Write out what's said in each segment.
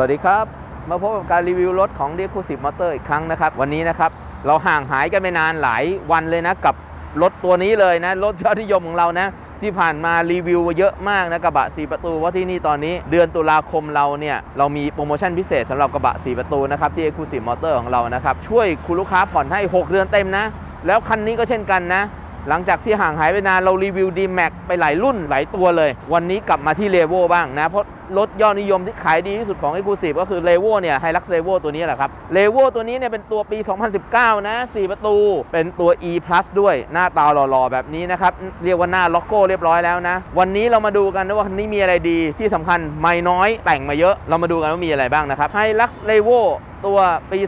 วัสดีครับ มาพบกับการรีวิวรถของ d e c u s i v e Motor อีกครั้งนะครับ วันนี้นะครับ เราห่างหายกันไปนานหลายวันเลยนะกับรถตัวนี้เลยนะ รถยอดนิยมของเรานะ ที่ผ่านมารีวิวเยอะมากนะกระบะ 4 ประตูว่าที่นี่ตอนนี้เดือนตุลาคมเราเนี่ย เรามีโปรโมชั่นพิเศษสำหรับกระบะ 4 ประตูนะครับที่ Exclusive Motor ของเรานะครับ ช่วยคุณลูกค้าผ่อนให้ 6 เดือนเต็มนะ แล้วคันนี้ก็เช่นกันนะ หลังจากที่ห่างหายไปนานเรารีวิว d m a x ไปหลายรุ่นหลายตัวเลย วันนี้กลับมาที่เลโวบ้างนะ เพราะรถยอดนิยมที่ขายดีที่สุดของ e x c l u s i v e ก็คือเลโวเนี่ยไฮลักซ์เลโวตัวนี้แหละครับเลโวตัวนี้เนี่ยเป็นตัวปี 2019 นะ 4 ประตู เป็นตัว e plus ด้วยหน้าตาหล่อๆ แบบนี้นะครับ เรียกว่าหน้าล็อกโก้เรียบร้อยแล้วนะ วันนี้เรามาดูกันนะว่าคันนี้มีอะไรดีที่สำคัญไม่น้อยแต่งมาเยอะเรามาดูกันว่ามีอะไรบ้างนะครับไฮลักซ์เลโวตัวปี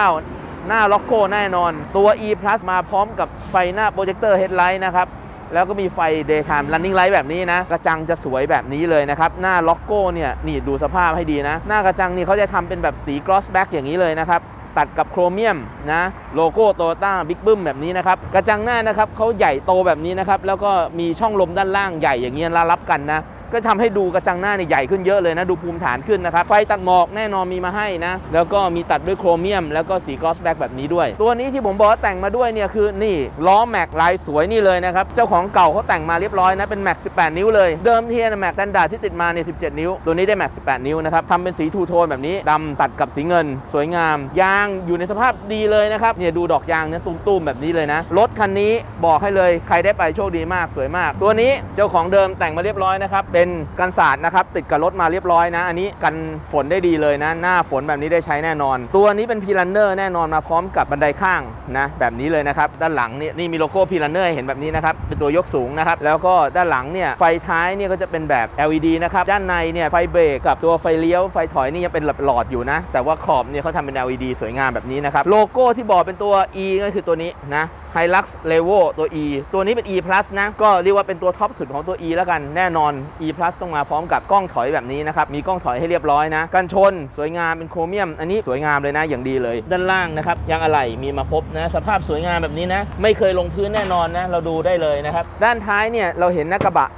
2019 หน้าล็อกโก้แน่นอน ตัว e plus มาพร้อมกับไฟหน้าโปรเจคเตอร์เฮดไลท์นะครับ แล้วก็มีไฟ daytime running light แบบนี้นะ กระจังจะสวยแบบนี้เลยนะครับ หน้าล็อกโก้เนี่ย นี่ดูสภาพให้ดีนะ หน้ากระจังนี่เขาจะทำเป็นแบบสี gloss back อย่างนี้เลยนะครับตัดกับโครเมียมนะโลโก้โตโยต้าบิ๊กบึ้มแบบนี้นะครับ กระจังหน้านะครับเขาใหญ่โตแบบนี้นะครับ แล้วก็มีช่องลมด้านล่างใหญ่อย่างนี้ยรับกันนะ ก็ทำให้ดูกระจังหน้าเนี่ยใหญ่ขึ้นเยอะเลยนะ ดูภูมิฐานขึ้นนะครับ ไฟตัดหมอกแน่นอนมีมาให้นะ แล้วก็มีตัดด้วยโครเมียม แล้วก็สีกลอสแบ็กแบบนี้ด้วย ตัวนี้ที่ผมบอกว่าแต่งมาด้วยเนี่ยคือนี่ล้อแม็กลายสวยนี่เลยนะครับ เจ้าของเก่าเขาแต่งมาเรียบร้อยนะ เป็นแม็ก18 นิ้วเลย เดิมทีนะแม็กสแตนดาร์ดที่ติดมาเนี่ย17 นิ้ว ตัวนี้ได้แม็ก18 นิ้วนะครับทำเป็นสีทูโทนแบบนี้ดำตัดกับสีเงิน สวยงาม ยางอยู่ในสภาพดีเลยนะครับ เนี่ยดูดอกยางเนี่ยตุ้มๆแบบนี้เลยนะ รถคันนี้บอกให้เลยใครได้ไปโชคดีมากสวยมาก ตัวนี้เจ้าของเดิมแต่งมาเรียบร้อยนะครับเป็นกันศาสตร์นะครับติดกับรถมาเรียบร้อยนะ อันนี้กันฝนได้ดีเลยนะ หน้าฝนแบบนี้ได้ใช้แน่นอน ตัวนี้เป็นพีลันเนอร์แน่นอนมาพร้อมกับบันไดข้างนะแบบนี้เลยนะครับ ด้านหลังนี่นี่มีโลโก้พีลันเนอร์เห็นแบบนี้นะครับเป็นตัวยกสูงนะครับแล้วก็ด้านหลังเนี่ยไฟท้ายเนี่ยก็จะเป็นแบบ LED นะครับด้านในเนี่ยไฟเบรกกับตัวไฟเลี้ยวไฟถอยนี่ยังเป็นหลอดอยู่นะ แต่ว่าขอบเนี่ยเขาทำเป็น LED สวยงามแบบนี้นะครับโลโก้ที่บอกเป็นตัว E ก็คือตัวนี้นะ Hilux Levo ตัว E ตัวนี้เป็น E Plus นะ ก็เรียกว่าเป็นตัวท็อปสุดของตัว E แล้วกัน แน่นอน E Plus ต้องมาพร้อมกับกล้องถอยแบบนี้นะครับ มีกล้องถอยให้เรียบร้อยนะ กันชนสวยงามเป็นโครเมียม อันนี้สวยงามเลยนะ อย่างดีเลย ด้านล่างนะครับยางอะไหล่มีมาพบนะ สภาพสวยงามแบบนี้นะ ไม่เคยลงพื้นแน่นอนนะ เราดูได้เลยนะครับ ด้านท้ายเนี่ยเราเห็นหน้ากระบะ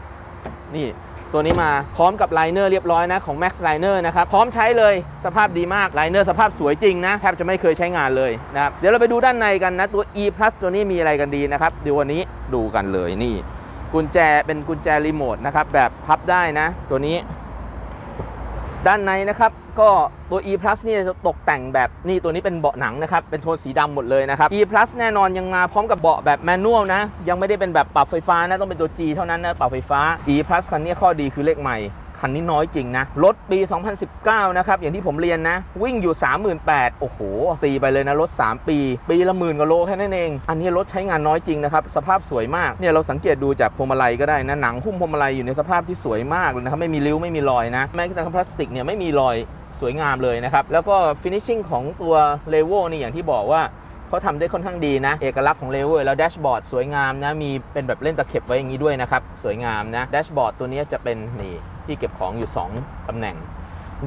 นี่ ตัวนี้มาพร้อมกับไลเนอร์เรียบร้อยนะของ Max Liner นะครับ พร้อมใช้เลยสภาพดีมากไลเนอร์สภาพสวยจริงนะแทบจะไม่เคยใช้งานเลยนะครับเดี๋ยวเราไปดูด้านในกันนะตัว E Plus ตัวนี้มีอะไรกันดีนะครับเดี๋ยววันนี้ดูกันเลยนี่ กุญแจเป็นกุญแจรีโมทนะครับแบบพับได้นะ ตัวนี้ ด้านในนะครับก็ตัว E Plus เนี่ยจะตกแต่งแบบนี่ตัวนี้เป็นเบาะหนังนะครับเป็นโทนสีดำหมดเลยนะครับ E Plus แน่นอนยังมาพร้อมกับเบาะแบบแมนนวลนะยังไม่ได้เป็นแบบปรับไฟฟ้านะต้องเป็นตัว G เท่านั้นนะปรับไฟฟ้า E Plus คันนี้ข้อดีคือเลขใหม่ คันนี้น้อยจริงนะ รถปี 2019 นะครับ อย่างที่ผมเรียนนะ วิ่งอยู่ 38,000โอ้โห ตีไปเลยนะ รถ 3 ปี ปีละหมื่นกว่าโลแค่นั้นเอง อันนี้รถใช้งานน้อยจริงนะครับ สภาพสวยมาก เนี่ยเราสังเกตดูจากพวงมาลัยก็ได้นะ หนังหุ้มพวงมาลัยอยู่ในสภาพที่สวยมากเลยนะครับ ไม่มีริ้ว ไม่มีรอยนะ แม้กระทั่งพลาสติกเนี่ยไม่มีรอย สวยงามเลยนะครับ แล้วก็ฟินิชชิ่งของตัวเลโวลนี่อย่างที่บอกว่า เขาทำได้ค่อนข้างดีนะ เอกลักษณ์ของเลเวอร์แล้วแดชบอร์ดสวยงามนะ มีเป็นแบบเล่นตะเข็บไว้อย่างนี้ด้วยนะครับ สวยงามนะแดชบอร์ดตัวนี้จะเป็นนี่ที่เก็บของอยู่ 2ตำแหน่ง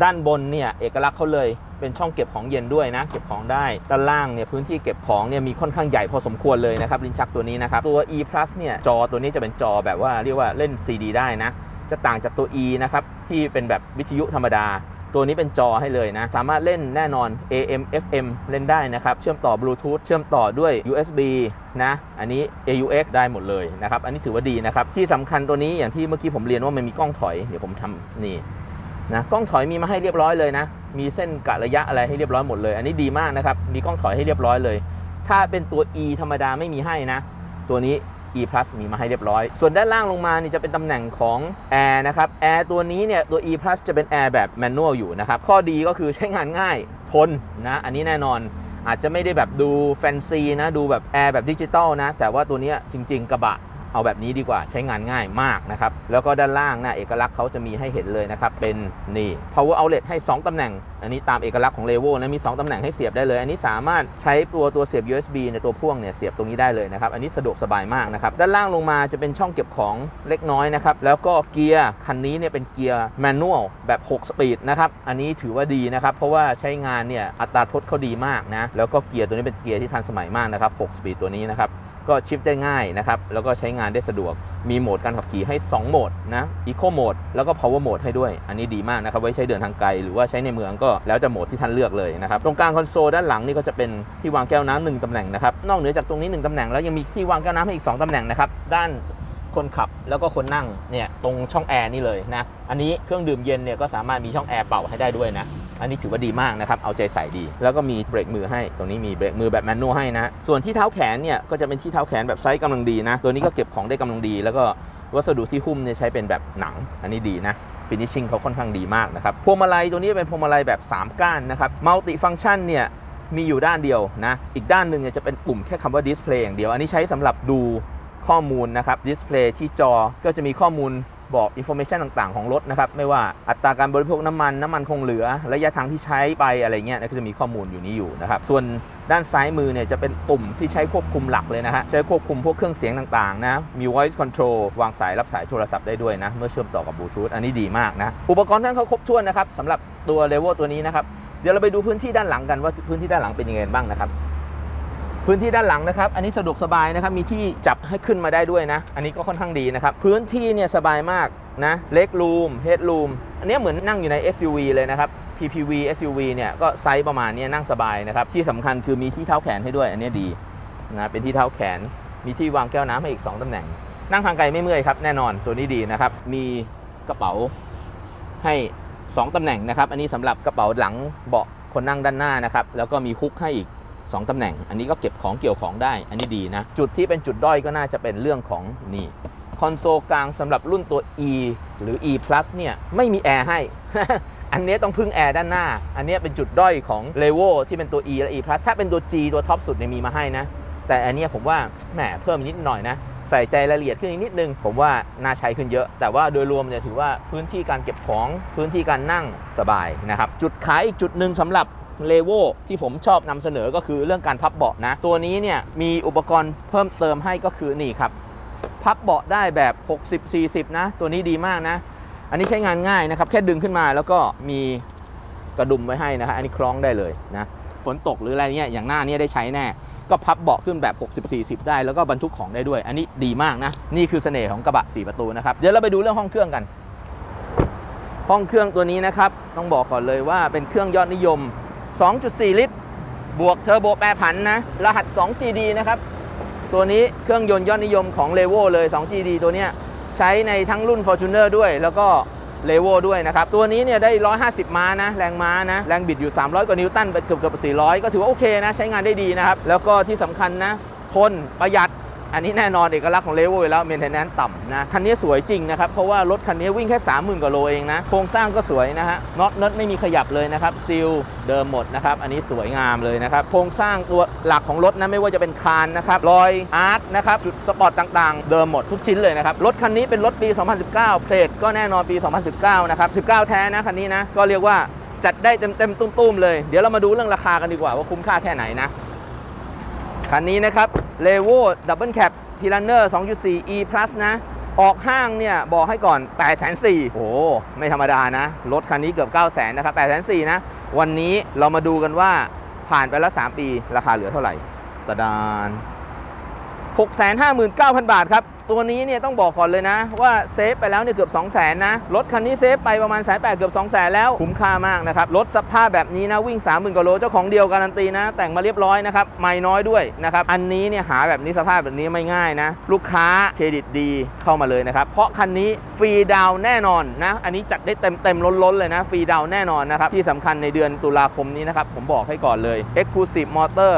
ด้านบนเนี่ยเอกลักษณ์เขาเลยเป็นช่องเก็บของเย็นด้วยนะ เก็บของได้ ด้านล่างเนี่ยพื้นที่เก็บของเนี่ยมีค่อนข้างใหญ่พอสมควรเลยนะครับลิ้นชักตัวนี้นะครับตัว E Plus เนี่ยจอตัวนี้จะเป็นจอแบบว่าเรียกว่าเล่น CD ได้นะจะต่างจากตัว E นะครับที่เป็นแบบวิทยุธรรมดา ตัวนี้เป็นจอให้เลยนะ สามารถเล่นแน่นอน AM FM เล่นได้นะครับ เชื่อมต่อบลูทูธเชื่อมต่อด้วย USB นะ อันนี้ AUX ได้หมดเลยนะครับ อันนี้ถือว่าดีนะครับ ที่สำคัญตัวนี้อย่างที่เมื่อกี้ผมเรียนว่ามันมีกล้องถอย เดี๋ยวผมทำนี่นะกล้องถอยมีมาให้เรียบร้อยเลยนะ มีเส้นกะระยะอะไรให้เรียบร้อยหมดเลย อันนี้ดีมากนะครับ มีกล้องถอยให้เรียบร้อยเลย ถ้าเป็นตัว E ธรรมดาไม่มีให้นะ ตัวนี้ E Plus มีมาให้เรียบร้อย ส่วนด้านล่างลงมานี่จะเป็นตำแหน่งของแอร์นะครับแอร์ตัวนี้เนี่ยตัว E Plus จะเป็นแอร์แบบแมนนวลอยู่นะครับ ข้อดีก็คือใช้งานง่ายทนนะอันนี้แน่นอนอาจจะไม่ได้แบบดูแฟนซีนะดูแบบแอร์แบบดิจิตอลนะ แต่ว่าตัวนี้จริง ๆ กระบะเอาแบบนี้ดีกว่าใช้งานง่ายมากนะครับ แล้วก็ด้านล่างนะเอกลักษณ์เขาจะมีให้เห็นเลยนะครับ เป็นนี่ power outlet ให้ 2 ตำแหน่ง อันนี้ตามเอกลักษณ์ของเลโวนะมี 2ตำแหน่งให้เสียบได้เลย อันนี้สามารถใช้ตัวตัวเสียบ USB ในตัวพ่วงเนี่ยเสียบตรงนี้ได้เลยนะครับ อันนี้สะดวกสบายมากนะครับ ด้านล่างลงมาจะเป็นช่องเก็บของเล็กน้อยนะครับ แล้วก็เกียร์คันนี้เนี่ยเป็นเกียร์แมนนวลแบบ6สปีดนะครับ อันนี้ถือว่าดีนะครับ เพราะว่าใช้งานเนี่ยอัตราทดเขาดีมากนะ แล้วก็เกียร์ตัวนี้เป็นเกียร์ที่ทันสมัยมากนะครับ6สปีดตัวนี้นะครับ ก็ชิฟได้ง่ายนะครับ แล้วก็ใช้งานได้สะดวก มีโหมดการขับขี่ให้ 2 โหมดนะ Eco Mode แล้วก็ Power Mode ให้ด้วย อันนี้ดีมากนะครับ ไว้ใช้เดินทางไกลหรือว่าใช้ในเมืองก็แล้วแต่โหมดที่ท่านเลือกเลยนะครับตรงกลางคอนโซลด้านหลังนี่ก็จะเป็นที่วางแก้วน้ำหนึ่งตำแหน่งนะครับนอกเหนือจากตรงนี้1ตำแหน่งแล้วยังมีที่วางแก้วน้ำให้อีก 2ตำแหน่งนะครับด้านคนขับแล้วก็คนนั่งเนี่ยตรงช่องแอร์นี่เลยนะอันนี้เครื่องดื่มเย็นเนี่ยก็สามารถมีช่องแอร์เป่าให้ได้ด้วยนะอันนี้ถือว่าดีมากนะครับ เอาใจใส่ดี แล้วก็มีเบรกมือให้ ตรงนี้มีเบรกมือแบบแมนนวลให้นะ ส่วนที่เท้าแขนเนี่ยก็จะเป็นที่เท้าแขนแบบไซส์กำลังดีนะ ตัวนี้ก็เก็บของได้กำลังดี แล้วก็วัสดุที่หุ้มเนี่ยใช้เป็นแบบหนัง อันนี้ดีนะ ฟินิชชิ่งเขาค่อนข้างดีมากนะครับพวงมาลัยตัวนี้เป็นพวงมาลัยแบบ 3 ก้านนะครับมัลติฟังก์ชันเนี่ยมีอยู่ด้านเดียวนะ อีกด้านหนึ่งเนี่ยจะเป็นปุ่มแค่คำว่าดิสเพลย์อย่างเดียว อันนี้ใช้สำหรับดูข้อมูลนะครับดิสเพลย์ที่จอก็จะมีข้อมูล บอกอินโฟเมชันต่างๆ ของรถนะครับ ไม่ว่าอัตราการบริโภคน้ำมันน้ำมันคงเหลือ ระยะทางที่ใช้ไปอะไรเงี้ยก็จะมีข้อมูลอยู่นี้อยู่นะครับ ส่วนด้านซ้ายมือเนี่ยจะเป็นปุ่มที่ใช้ควบคุมหลักเลยนะฮะ ใช้ควบคุมพวกเครื่องเสียงต่างๆ นะ มี voice control วางสายรับสายโทรศัพท์ได้ด้วยนะ เมื่อเชื่อมต่อกับบลูทูธอันนี้ดีมากนะ อุปกรณ์ท่านเขาครบถ้วนนะครับสำหรับตัว l e v o ตัวนี้นะครับ เดี๋ยวเราไปดูพื้นที่ด้านหลังกันว่าพื้นที่ด้านหลังเป็นยังไงบ้างนะครับ พื้นที่ด้านหลังนะครับ อันนี้สะดวกสบายนะครับ มีที่จับให้ขึ้นมาได้ด้วยนะ อันนี้ก็ค่อนข้างดีนะครับ พื้นที่เนี่ยสบายมากนะ เล็กรูม เฮดรูม อันนี้เหมือนนั่งอยู่ใน SUV เลยนะครับ PPV SUV เนี่ยก็ไซส์ประมาณนี้นั่งสบายนะครับ ที่สำคัญคือมีที่เท้าแขนให้ด้วย อันนี้ดีนะ เป็นที่เท้าแขน มีที่วางแก้วน้ำให้อีก 2ตำแหน่ง นั่งทางไกลไม่เมื่อยครับ แน่นอน ตัวนี้ดีนะครับ มีกระเป๋าให้ 2ตำแหน่งนะครับ อันนี้สำหรับกระเป๋าหลังเบาะคนนั่งด้านหน้านะครับ แล้วก็มีฮุกให้อีก 2ตำแหน่ง อันนี้ก็เก็บของเกี่ยวของได้ อันนี้ดีนะ จุดที่เป็นจุดด้อยก็น่าจะเป็นเรื่องของนี่คอนโซลกลางสำหรับรุ่นตัว E หรือ E Plus เนี่ยไม่มีแอร์ให้ อันนี้ต้องพึ่งแอร์ด้านหน้า อันนี้เป็นจุดด้อยของ l e v o ที่เป็นตัว E และ E Plus ถ้าเป็นตัว G ตัวท็อปสุดเนี่ยมีมาให้นะ แต่อันนี้ผมว่าแหมเพิ่มนิดหน่อยนะ ใส่ใจรายละเอียดขึ้นอีกนิดนึง ผมว่าน่าใช้ขึ้นเยอะ แต่ว่าโดยรวมเนี่ยถือว่าพื้นที่การเก็บของพื้นที่การนั่งสบายนะครับ จุดขายอีกจุดหนึ่งสำหรับ เลโวที่ผมชอบนำเสนอก็คือเรื่องการพับเบาะนะ ตัวนี้เนี่ยมีอุปกรณ์เพิ่มเติมให้ก็คือนี่ครับ พับเบาะได้แบบ 60-40 นะ ตัวนี้ดีมากนะ อันนี้ใช้งานง่ายนะครับ แค่ดึงขึ้นมาแล้วก็มีกระดุมไว้ให้นะครับอันนี้คล้องได้เลยนะฝนตกหรืออะไรเนี่ยอย่างหน้าเนี้ได้ใช้แน่ ก็พับเบาะขึ้นแบบ 60-40 ได้แล้วก็บรรทุกของได้ด้วย อันนี้ดีมากนะ นี่คือเสน่ห์ของกระบะ 4 ประตูนะครับ เดี๋ยวเราไปดูเรื่องห้องเครื่องกัน ห้องเครื่องตัวนี้นะครับ ต้องบอกก่อนเลยว่าเป็นเครื่องยอดนิยม 2.4 ลิตร บวกเทอร์โบแปรผันนะ รหัส 2GD นะครับ ตัวนี้เครื่องยนต์ยอดนิยมของ l e v o เลย 2GD ตัวเนี้ยใช้ในทั้งรุ่น Fortuner ด้วย แล้วก็ l e v o ด้วยนะครับ ตัวนี้เนี่ยได้ 150 ม้านะ แรงม้านะ แรงบิดอยู่ 300 กว่านิวตันไปเกือบเกือบ400 ก็ถือว่าโอเคนะ ใช้งานได้ดีนะครับ แล้วก็ที่สำคัญนะทนประหยัด อันนี้แน่นอนเอกลักษณ์ของเลโวอยู่แล้วเมนเทนแนนต่ำนะ คันนี้สวยจริงนะครับ เพราะว่ารถคันนี้วิ่งแค่ 30,000กว่าโลเองนะ โครงสร้างก็สวยนะฮะน็อตน็อตไม่มีขยับเลยนะครับซีลเดิมหมดนะครับ อันนี้สวยงามเลยนะครับ โครงสร้างตัวหลักของรถนะไม่ว่าจะเป็นคานนะครับรอยอาร์คนะครับจุดสปอร์ตต่างๆ เดิมหมดทุกชิ้นเลยนะครับรถคันนี้เป็นรถปี 2019 เพลทก็แน่นอนปี 2019 นะครับ 19 แท้นะคันนี้นะก็เรียกว่าจัดได้เต็มๆตุ้มๆเลย เดี๋ยวเรามาดูเรื่องราคากันดีกว่าว่าคุ้มค่าแค่ไหนนะ คันนี้นะครับ l e v o Double Cab p i l a n e r 2.4 E Plus นะ ออกห้างเนี่ย บอกให้ก่อน 8 4 0 0 0โอ้โหไม่ธรรมดานะ รถคันนี้เกือบ 9 0 0 0 0นะครับ 8 4 0 0 0นะ วันนี้เรามาดูกันว่าผ่านไปแล้ว 3 ปี ราคาเหลือเท่าไหร่ตะดาน 659,000 บาทครับ ตัวนี้เนี่ยต้องบอกก่อนเลยนะ ว่าเซฟไปแล้วเนี่ยเกือบ 2 0 0 0 0 0นะ รถคันนี้เซฟไปประมาณแสนแปดเกือบ 2 0 0 0 0 0แล้วคุ้มค่ามากนะครับ รถสภาพแบบนี้นะ วิ่ง 30,000กว่าโลเจ้าของเดียวการันตีนะ แต่งมาเรียบร้อยนะครับ ไม่น้อยด้วยนะครับ อันนี้เนี่ยหาแบบนี้สภาพแบบนี้ไม่ง่ายนะ ลูกค้าเครดิตดีเข้ามาเลยนะครับ เพราะคันนี้ฟรีดาวแน่นอนนะ อันนี้จัดได้เต็มเต็มล้นๆเลยนะฟรีดาวแน่นอนนะครับที่สำคัญในเดือนตุลาคมนี้นะครับผมบอกให้ก่อนเลย Exclusive Motor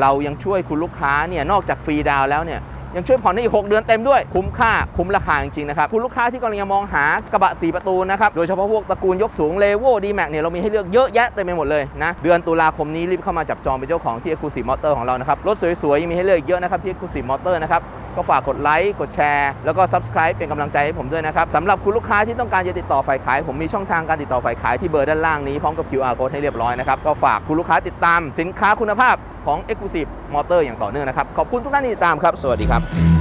เรายังช่วยคุณลูกค้าเนี่ยนอกจากฟรีดาวแล้วเนี่ยยังช่วยผ่อนได้อีก 6 เดือนเต็มด้วย คุ้มค่า คุ้มราคาจริงๆนะครับ คุณลูกค้าที่กำลังมองหากระบะ 4 ประตูนะครับ โดยเฉพาะพวกตระกูลยกสูงเลโวดีแม็กเนี่ยเรามีให้เลือกเยอะแยะเต็มไปหมดเลยนะ เดือนตุลาคมนี้รีบเข้ามาจับจองเป็นเจ้าของที่เอ็กซ์คลูซีฟมอเตอร์ของเรานะครับ รถสวยๆยังมีให้เลือกเยอะนะครับที่เอ็กซ์คลูซีฟมอเตอร์นะครับ ก็ฝากกดไลค์กดแชร์แล้วก็ subscribe เป็นกำลังใจให้ผมด้วยนะครับสำหรับคุณลูกค้าที่ต้องการจะติดต่อฝ่ายขาย ผมมีช่องทางการติดต่อฝ่ายขายที่เบอร์ด้านล่างนี้พร้อมกับ QR code ให้เรียบร้อยนะครับก็ฝากคุณลูกค้าติดตามสินค้าคุณภาพของ Exclusive Motor อย่างต่อเนื่องนะครับขอบคุณทุกท่านที่ติดตามครับ สวัสดีครับ